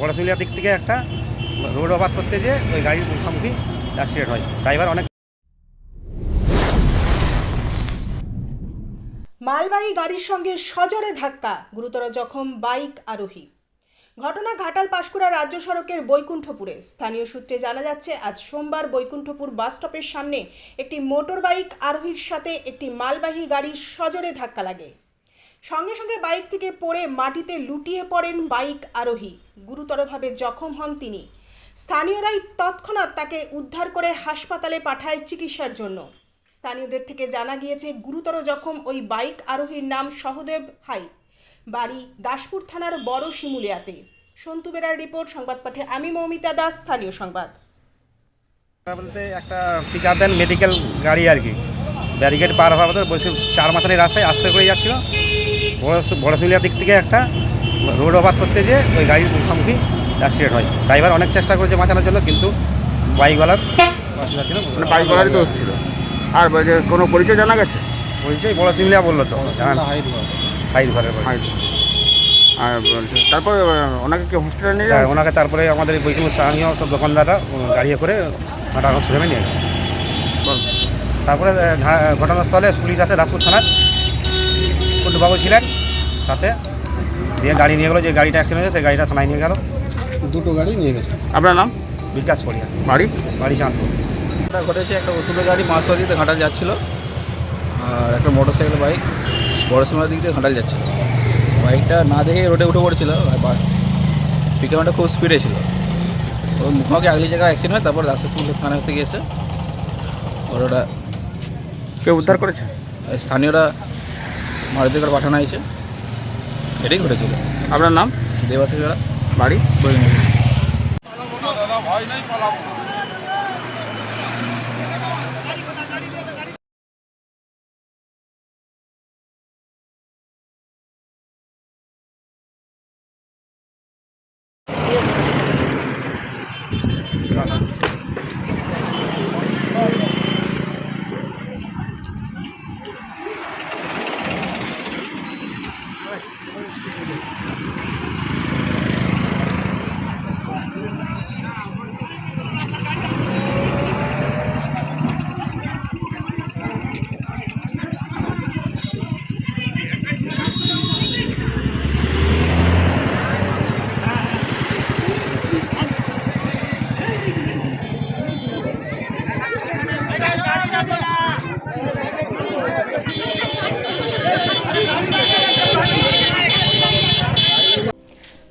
বড়শুলিয়া দিক থেকে একটা রোড ওভার করতে যেয়ে ওই গাড়ির মুখোমুখি অ্যাক্সিডেন্ট হয়। ড্রাইভার অনেক মালবাহী গাড়ির সঙ্গে সজরে ধাক্কা, গুরুতর জখম, বাইক আরোহী। ঘটনা ঘাটাল পাশকুড়া রাজ্য সড়কের বৈকুণ্ঠপুরে। স্থানীয় সূত্রে জানা যাচ্ছে, আজ সোমবার বৈকুণ্ঠপুর বাস স্টপের সামনে একটি মোটর বাইক আরোহীর সাথে একটি মালবাহী গাড়ির সজরে ধাক্কা লাগে। সঙ্গে সঙ্গে বাইক থেকে পড়ে মাটিতে লুটিয়ে পড়েন বাইক আরোহী। গুরুতরভাবে জখম হন তিনি। স্থানীয়রাই তৎক্ষণাৎ তাকে উদ্ধার করে হাসপাতালে পাঠায় চিকিৎসার জন্য। স্থানীয়দের থেকে জানা গিয়েছে, গুরুতর জখম ওই বাইক আরোহীর নাম সহদেব হাই। বাড়ি দাসপুর থানার বড় শিমুলিয়াতে। সন্তু বেরার রিপোর্ট, সংবাদ পাঠে আমি মৌমিতা দাস, স্থানীয় সংবাদ। বলতে একটা পিক আপ মেডিকেল গাড়ি আর কি। ব্যারিকেড পার হওয়ার বসে চার মাথানি রাস্তায় আস্তে করে যাচ্ছিল। বড়শুলিয়া দিক থেকে একটা রোড ওভার করতে যেয়ে ওই গাড়ির মুখোমুখি অ্যাক্সিডেন্ট হয়। ড্রাইভার অনেক চেষ্টা করেছে বাঁচানোর জন্য কিন্তু বাইকওয়ালার অসুবিধা ছিল। মানে বাইক বাড়ারই দোষ ছিল। আর কোনো পরিচয় জানা গেছে? পরিচয় বড় চিমলিয়া বলল তো। ঘরের আর তারপরে ওনাকে কি হসপিটালে নিয়ে যায় ওনাকে তারপরে আমাদের বৈকুণ্ঠ স্থানীয় সব দোকানদাররা গাড়িয়ে করে ঘাটা হসপিটালে নিয়ে বল। তারপরে ঘটনাস্থলে পুলিশ আছে দাসপুর থানার কুটুবাবু ছিলেন। সাথে দিয়ে গাড়ি নিয়ে গেলো যে গাড়িটা অ্যাক্সিডেন্ট হয়েছে সেই গাড়িটা থানায় নিয়ে গেল। দুটো গাড়ি নিয়ে গেছে। আপনার নাম? বিকাশ পড়িয়া বাড়ি? বাড়ি চাঁদপুর। এটা ঘটেছে একটা ওষুধের গাড়ি মাসবাড়িতে ঘাটাল যাচ্ছিল আর একটা মোটর সাইকেল বাইক বড় সময় দিক দিয়ে ঘাটাল যাচ্ছিল। বাইকটা না দেখে রোডে উঠে পড়েছিল আর পিকআপটা খুব স্পিডে ছিল। ওর মুখোমুখি আগলি জায়গায় অ্যাক্সিডেন্ট হয় তারপর রাস্তা দাসপুর থানা থেকে এসে ওর ওটা কেউ উদ্ধার করেছে? স্থানীয়রা করে পাঠানো হয়েছে। এটাই ঘটেছিল। আপনার নাম? দেবাশিসরা বাড়ি?